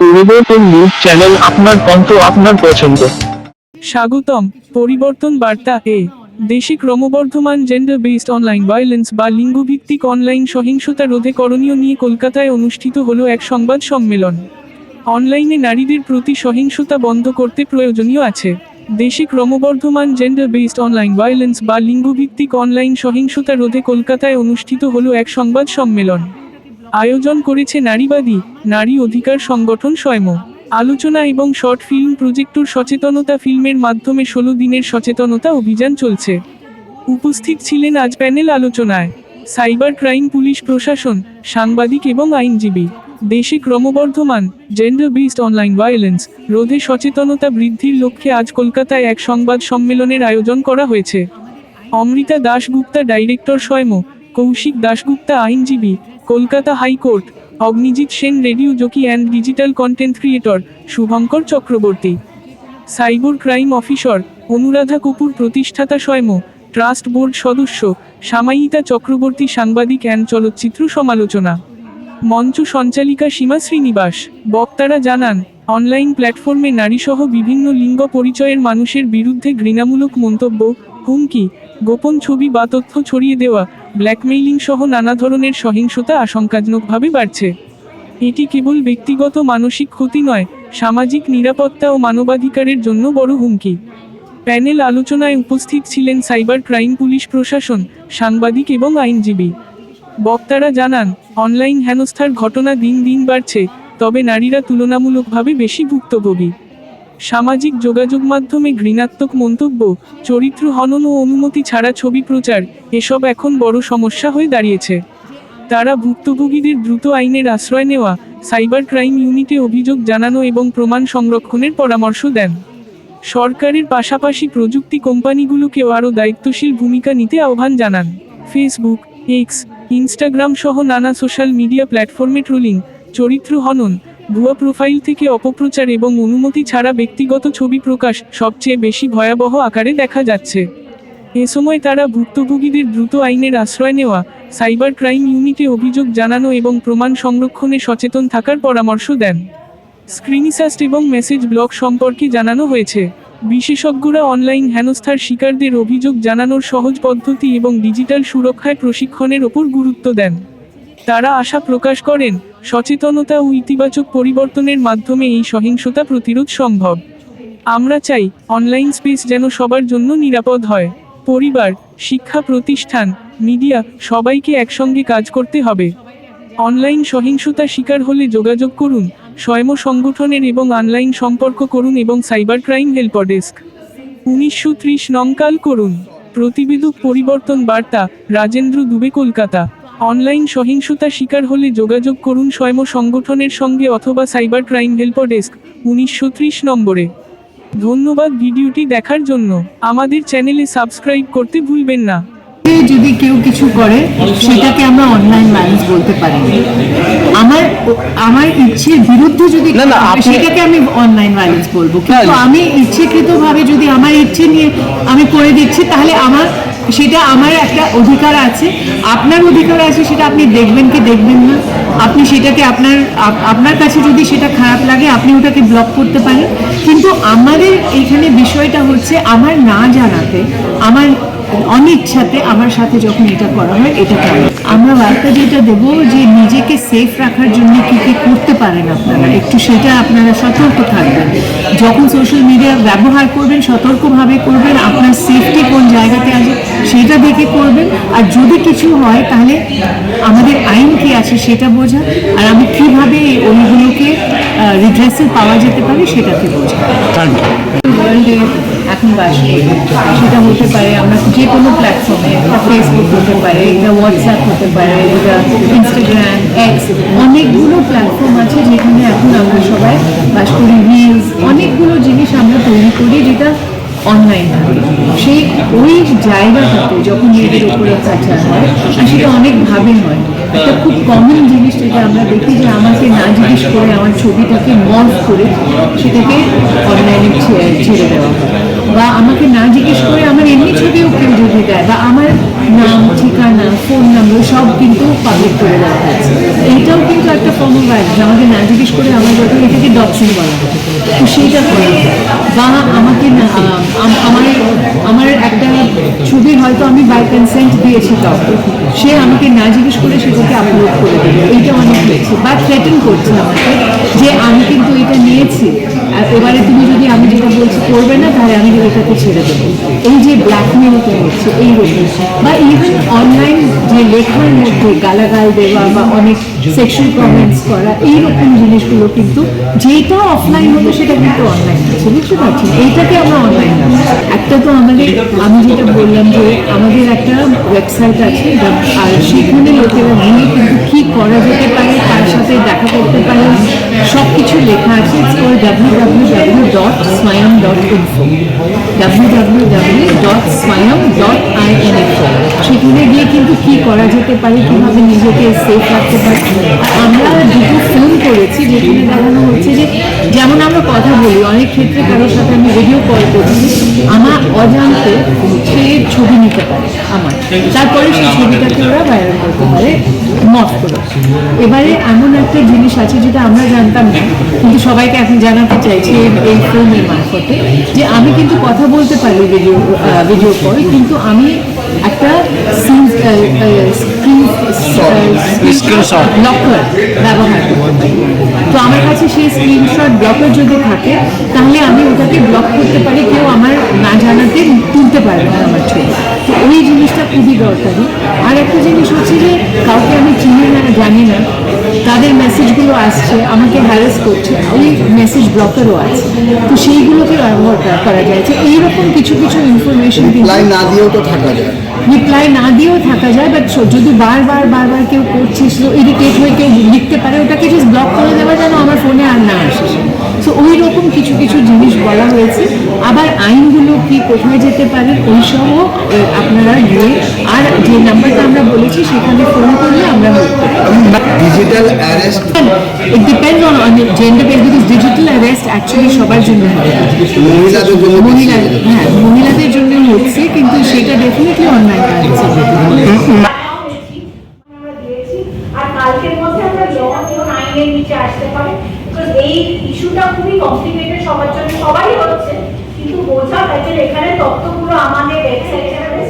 পরিবর্তন news channel আপনার কণ্ঠ, আপনার পছন্দ। স্বাগতম। পরিবর্তন বার্তা এ। দেশে ক্রমবর্ধমান জেন্ডার বেসড অনলাইন ভায়োলেন্স বা লিঙ্গভিত্তিক অনলাইন সহিংসতা রোধে করণীয় নিয়ে কলকাতায় অনুষ্ঠিত হলো এক সংবাদ সম্মেলন। অনলাইনে নারীদের প্রতি সহিংসতা বন্ধ করতে প্রয়োজনীয় আছে। দেশে ক্রমবর্ধমান জেন্ডার বেসড অনলাইন ভায়োলেন্স বা লিঙ্গভিত্তিক অনলাইন সহিংসতা রোধে কলকাতায় অনুষ্ঠিত হলো এক সংবাদ সম্মেলন। আয়োজন করেছে নারীবাদী, নারী অধিকার সংগঠন স্বয়ং আলোচনা এবং শর্ট ফিল্ম প্রজেক্টর সচেতনতা ফিল্মের মাধ্যমে ষোলো দিনের সচেতনতা অভিযান চলছে। উপস্থিত ছিলেন আজ প্যানেল আলোচনায়। সাইবার ক্রাইম পুলিশ প্রশাসন, সাংবাদিক এবং আইনজীবী। দেশে ক্রমবর্ধমান জেন্ডার বেসড অনলাইন ভায়োলেন্স রোধে সচেতনতা বৃদ্ধির লক্ষ্যে আজ কলকাতায় এক সংবাদ সম্মেলনের আয়োজন করা হয়েছে। অমৃতা দাশগুপ্তা ডাইরেক্টর স্বয়ং কৌশিক দাশগুপ্তা আইনজীবী Kolkata high court, Agnijit Sen radio jockey and digital content creator Shubhankar Chakraborty. Cyber crime officer Anuradha Kapur প্রতিষ্ঠাতা স্বয়ং, ট্রাস্ট বোর্ড সদস্য সামায়িতা চক্রবর্তী সাংবাদিক অ্যান্ড চলচ্চিত্র সমালোচনা। মঞ্চ সঞ্চালিকা সীমা শ্রীনিবাস। বক্তারা জানান, অনলাইন প্ল্যাটফর্মে নারীসহ বিভিন্ন লিঙ্গ পরিচয়ের মানুষের বিরুদ্ধে ঘৃণামূলক মন্তব্য, হুমকি গোপন ছবি বা তথ্য ছড়িয়ে দেওয়া ব্ল্যাকমেইলিং সহ নানা ধরনের সহিংসতা আশঙ্কাজনকভাবে বাড়ছে। এটি কেবল ব্যক্তিগত মানসিক ক্ষতি নয়, সামাজিক নিরাপত্তা ও মানবাধিকারের জন্য বড় হুমকি। প্যানেল আলোচনায় উপস্থিত ছিলেন সাইবার ক্রাইম পুলিশ প্রশাসন, সাংবাদিক এবং আইনজীবী। বক্তারা জানান, অনলাইন হেনস্থার ঘটনা দিন দিন বাড়ছে, তবে নারীরা তুলনামূলকভাবে বেশি ভুক্তভোগী। সামাজিক যোগাযোগ মাধ্যমে ঘৃণাত্মক মন্তব্য, চরিত্র হনন ও অনুমতি ছাড়া ছবি প্রচার, এসব এখন বড় সমস্যা হয়ে দাঁড়িয়েছে। তারা ভুক্তভোগীদের দ্রুত আইনের আশ্রয় নেওয়া, সাইবার ক্রাইম ইউনিটে অভিযোগ জানানো এবং প্রমাণ সংরক্ষণের পরামর্শ দেন। সরকারের পাশাপাশি প্রযুক্তি কোম্পানিগুলোকেও আরও দায়িত্বশীল ভূমিকা নিতে আহ্বান জানান। ফেসবুক, এক্স, ইনস্টাগ্রাম সহ নানা সোশ্যাল মিডিয়া প্ল্যাটফর্মে ট্রোলিং, চরিত্র হনন ভুয়া প্রোফাইল থেকে অপপ্রচার এবং অনুমতি ছাড়া ব্যক্তিগত ছবি প্রকাশ সবচেয়ে বেশি ভয়াবহ আকারে দেখা যাচ্ছে। এ সময় তারা ভুক্তভোগীদের দ্রুত আইনের আশ্রয় নেওয়া, সাইবার ক্রাইম ইউনিটে অভিযোগ জানানো এবং প্রমাণ সংরক্ষণে সচেতন থাকার পরামর্শ দেন। স্ক্রিনিসাস্ট এবং মেসেজ ব্লক সম্পর্কে জানানো হয়েছে, বিশেষজ্ঞরা অনলাইন হেনস্থার শিকারদের অভিযোগ জানানোর সহজ পদ্ধতি এবং ডিজিটাল সুরক্ষায় প্রশিক্ষণের ওপর গুরুত্ব দেন। তারা আশা প্রকাশ করেন, সচেতনতা ও ইতিবাচক পরিবর্তনের মাধ্যমে এই সহিংসতা প্রতিরোধ সম্ভব। আমরা চাই, অনলাইন স্পেস যেন সবার জন্য নিরাপদ হয়। পরিবার, শিক্ষা প্রতিষ্ঠান, মিডিয়া, সবাইকে একসঙ্গে কাজ করতে হবে। অনলাইন সহিংসতা শিকার হলে যোগাযোগ করুন, স্বয়ং সংগঠনের এবং অনলাইন সম্পর্ক করুন এবং সাইবার ক্রাইম হেল্প ডেস্ক। উনিশশো ত্রিশ নংকাল করুন। প্রতিবেদক পরিবর্তন বার্তা, রাজেন্দ্র দুবে কলকাতা। অনলাইন সহিংসতা শিকার হলে যোগাযোগ করুন স্বয়ং সংগঠনের সঙ্গে অথবা সাইবার ক্রাইম হেল্প ডেস্ক, উনিশশো ত্রিশ নম্বরে। ধন্যবাদ ভিডিওটি দেখার জন্য। আমাদের চ্যানেলে সাবস্ক্রাইব করতে ভুলবেন না। যদি কেউ কিছু করে সেটাকে আমরা অনলাইন ম্যানেজ বলতে পারি। আমার আমার ইচ্ছের বিরুদ্ধে যদি সেটাকে আমি অনলাইন ম্যানেজ বলব। কিন্তু। আমি ইচ্ছেকৃতভাবে যদি আমার ইচ্ছে নিয়ে আমি করে দিচ্ছি তাহলে আমার সেটা আমার একটা অধিকার আছে। আপনার অধিকার আছে সেটা আপনি দেখবেন কি দেখবেন না। আপনি সেটাকে আপনার আপনার কাছে যদি সেটা খারাপ লাগে আপনি ওটাকে ব্লক করতে পারেন। কিন্তু আমাদের এখানে বিষয়টা হচ্ছে আমার না জানাতে আমার অনিচ্ছাতে আমার সাথে যখন এটা করা হয় এটা কেন আমরা বার্তা যেটা দেব যে নিজেকে সেফ রাখার জন্য কি কি করতে পারেন আপনারা? একটু সেটা আপনারা সতর্ক থাকবেন। যখন সোশ্যাল মিডিয়া ব্যবহার করবেন সতর্কভাবে করবেন আপনার সেফটি কোন জায়গাতে আছে সেটা দেখে করবেন। আর যদি কিছু হয় তাহলে আমাদের আইন কি আছে সেটা বোঝা। আর আমি কীভাবে ওইগুলোকে রিড্রেসেল পাওয়া যেতে পারে সেটাকে বোঝা। করি সেটা হতে পারে, আমরা যে কোনো প্ল্যাটফর্মে ফেসবুক হতে পারে এটা হোয়াটসঅ্যাপ হতে পারে এটা ইনস্টাগ্রাম এক্স অনেকগুলো প্ল্যাটফর্ম আছে যেখানে এখন আমরা সবাই বাস করি রিলস অনেকগুলো জিনিস আমরা তৈরি করি যেটা অনলাইন সেই ওই জায়গাটাতে যখন মেয়েদের উপরে অত্যাচার হয়, আর সেটা অনেকভাবে হয়, একটা খুব কমন জিনিস যেটা আমরা দেখি যে আমাকে না জিজ্ঞেস করে আমার ছবিটাকে মর্ফ করে সেটাকে অনলাইনে ছেড়ে দেওয়া হয়। বা আমাকে না জিজ্ঞেস করে আমার এমনি ছবিও কেউ যদি দেয় বা আমার নাম, ঠিকানা ফোন নাম্বার সব কিন্তু পাবলিক করে দেওয়া হয়েছে। এইটাও কিন্তু একটা ফর্ম অফ ভায়োলেন্স আমাকে না জিজ্ঞেস করে আমার যখন এটাকে ডক্সিং বলা হয় তো সেইটা করে বা আমাকে আমার আমার একটা ছবি হয়তো আমি বাই কনসেন্ট দিয়েছি কাউকে সে আমাকে না জিজ্ঞেস করে সেটাকে আপলোড করে দেবে। এইটা অনেক হয়েছে। বা থ্রেটেন করছে আমাকে যে আমি কিন্তু এটা নিয়েছি। এবারে তুমি যদি আমি বলছি, করবে না, তাহলে আমি এটাকে ছেড়ে দেবো। এই যে ব্ল্যাকমেলটা হচ্ছে এইরকম বা ইভেন অনলাইন যে লেখার মধ্যে গালাগাল দেওয়া বা অনেক সেক্সুয়াল কমেন্টস করা এইরকম জিনিসগুলো কিন্তু যেটা অফলাইন হতো সেটা কিন্তু অনলাইন আছে বুঝতে পারছেন? এইটাকে আমরা অনলাইন একটা তো আমাদের, আমি যেটা বললাম যে আমাদের একটা ওয়েবসাইট আছে আর সেখানে লোকেরা গিয়ে কিন্তু কী করা যেতে পারে, তার সাথে দেখা করতে পারে সব কিছু লেখা আছে। W W W dot Swayam I N সেখানে গিয়ে কিন্তু কি করা যেতে পারে, কীভাবে নিজেকে সেফ রাখতে পারি, আমরা যেখানে দেখানো হচ্ছে যে যেমন আমরা কথা বলি, অনেক ক্ষেত্রে কারোর সাথে আমি ভিডিও কল করছি আমার অজান্তে সে ছবি নিতে পারে আমার। তারপরে সেই ছবিটাকে ওরা ভাইরাল করতে পারে মত করে। এবারে এমন একটা জিনিস আছে যেটা আমরা জানতাম না, কিন্তু সবাইকে এখন জানাতে চাইছি এই- ফোনের মারফতে, যে আমি কিন্তু কথা বলতে পারি ভিডিও ভিডিও কল কিন্তু আমি একটা স্ক্রিনশট ব্লকার ব্যবহার করতে তো আমার কাছে সেই স্ক্রিনশট ব্লকার যদি থাকে তাহলে আমি ওটাকে ব্লক করতে পারি কেউ আমার না জানাতে তুলতে পারবে না আমার ছবি। তো ওই জিনিসটা খুবই দরকারি। আর একটা জিনিস হচ্ছে যে কাউকে আমি চিনি না জানি না তাদের মেসেজগুলো আসছে আমাকে হ্যারাস করছে ওই মেসেজ ব্লকারও আছে। তো সেইগুলোকে ব্যবহার করা- যায়। যে এইরকম কিছু কিছু ইনফরমেশন না দিয়েও তো থাকা যায়। রিপ্লাই না দিয়েও থাকা যায় বাট যদি বারবার বারবার কেউ করছিস তো ইরিটেট হয়ে কেউ লিখতে পারে ওটাকে জাস্ট ব্লক করে দেওয়া যেন আমার ফোনে আর না আসে। সো ওই রকম কিছু কিছু জিনিস বলা হয়েছে। আবার আইনগুলো কি কোথায় যেতে পারে ওই সবও আপনারা গিয়ে আর যে নাম্বারটা আমরা বলেছি সেখানে ফোন করলে আমরা digital arrest it depend on on gender base because digital arrest actually সবার জন্য মহিলাদের জন্য হ্যাঁ মহিলাদের জন্য হচ্ছে কিন্তু সেটা ডেফিনেটলি অনলাইন আছে আমরা দিয়েছি আর কালকের মধ্যে আমরা জন জন আইনের নিচে আসতে পারে। বিকজ এই ইস্যুটা খুবই কমপ্লিকেটেড সবার জন্য সবাই হচ্ছে কিন্তু বোঝা গেছে এখানে তথ্যগুলো আমাদের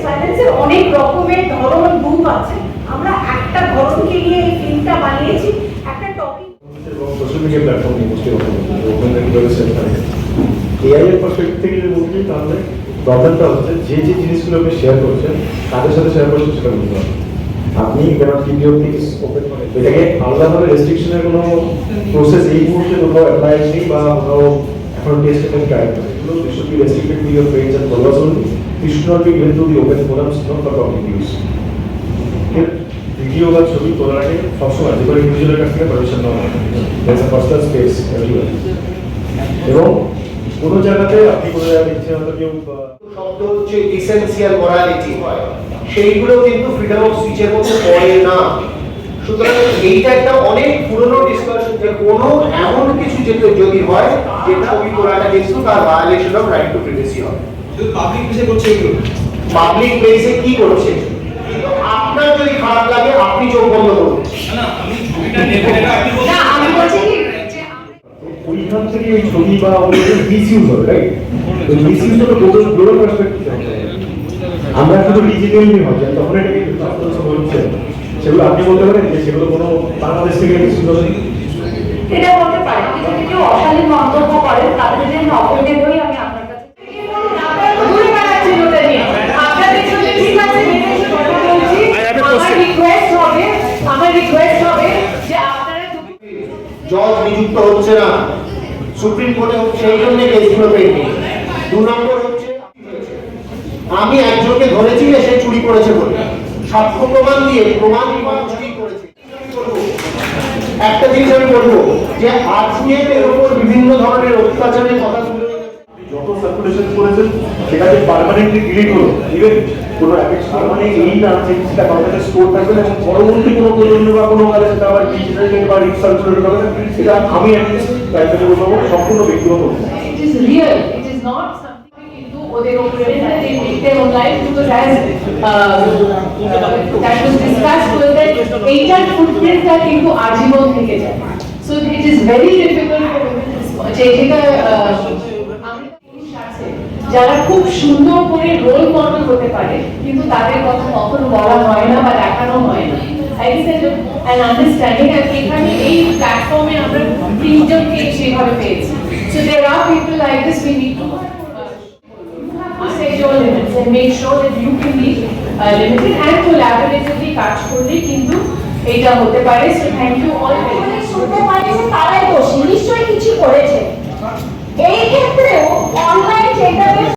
ফাইন্যান্সের অনেক রকমের ধরন গ্রুপ আছে। আমরা একটা ধরনকে নিয়ে এই ফিল্মটা বানিয়েছি একটা টপিক এবং সোশ্যাল মিডিয়া প্ল্যাটফর্ম নিয়ে মুষ্টি কথা বলছি ওপেন রেগুলেশন এআই এর পার্সপেক্টিভ থেকে যদি বলছি তাহলে প্রবলেমটা হচ্ছে যে যে জিনিসগুলো আপনি শেয়ার করছেন, তাদের সাথে শেয়ার করছেন সেটা বুঝতে হবে আপনি কেন ভিডিও থেকে ওপেন এটাকে আলাদাভাবে রেস্ট্রিকশনের কোনো প্রসেস এই মুহূর্তে কোথাও অ্যাপ্লাই নেই বা কোথাও এখন টেস্ট এবং ট্রাই এগুলো they should be restricted to page and followers only this be given to the open forums not for public use video বা ছবি তোলার আগে সবসময় যে কোনো ইন্ডিভিজুয়ালের কাছ থেকে পারমিশন নেওয়া। হয় এবং কোনো জায়গাতে আপনি কোনো জায়গায় ইচ্ছে হয়তো কেউ শব্দ হচ্ছে এসেন্সিয়াল মরালিটি হয় সেইগুলো কিন্তু ফ্রিডম অফ স্পিচের মধ্যে পড়ে না। সুতরাং এইটা একটা অনেক পুরনো ডিসকাশন যে কোনো এমন কিছু যেটা যদি হয় যেটা ছবি তোলাটা কিন্তু তার violation of right to privacy হবে। পাবলিক প্লেসে করছে এগুলো পাবলিক প্লেসে কি করছে? আপনার যদি খারাপ লাগে আপনি চোখ বন্ধ করুন। না আমি ছবিটা নেব এটা আপনি বলছেন না আমি বলছি ওইখান থেকে ওই ছবি বা মিসইউজ হবে রাইট ওই মিসইউজ হলো গ্লোবাল গ্লোবাল পার্সপেক্টিভ আমরা শুধু ডিজিটালি হয় যে তখন এটা কিন্তু ছাত্র হচ্ছে সেগুলো আপনি বলতে পারেন যে সেগুলো কোনো বাংলাদেশ থেকে হবে এটা বলতে পারে যদি কেউ অশালীন মন্তব্য করেন তাদের আমি অপরাধের হই আমি আপনার কাছে ঘুরে বেড়াচ্ছেন ওটা জজ নিযুক্ত হচ্ছে না। সুপ্রিম কোর্টে সেই জন্য কেসগুলো পেন্ডিং দু নম্বর হচ্ছে, আমি একজনকে ধরেছি সে চুরি করেছে বলে। সাক্ষ্য প্রমাণ দিয়ে প্রমাণ চুরি করেছে। একটা জিনিস আমি বলব, যে আজকে এর উপর বিভিন্ন ধরনের অত্যাচারের কথা যত সার্কুলেশন করেছেন, সেটাকে পার্মানেন্টলি ডিলিট হলো ইভেন কোনো মানে এই না যে সেটা কাউকে স্টোর থাকবে এবং পরবর্তী কোনো প্রজন্ম বা কোনো কালে সেটা আবার ডিজিটাল বা রিসার্কুলেট হবে না, সেটা আমি অ্যাটলিস্ট প্রাইভেটে বলব সম্পূর্ণ ব্যক্তিগত এইটার কিন্তু আজীবন থেকে যায়। যেটা আহ, আমরা পুরুষ আছে, যারা খুব সুন্দর করে রোল মডেল হতে পারে কিন্তু তাদের কথা কখনো বলা হয় না বা দেখানো হয় না। Uh, কাজ কিন্তু এটা হতে পারে। থ্যাংক ইউ শুনতে পারি যে তারাই নিশ্চয়ই কিছু করেছে। এই ক্ষেত্রেও অনলাইন সেটা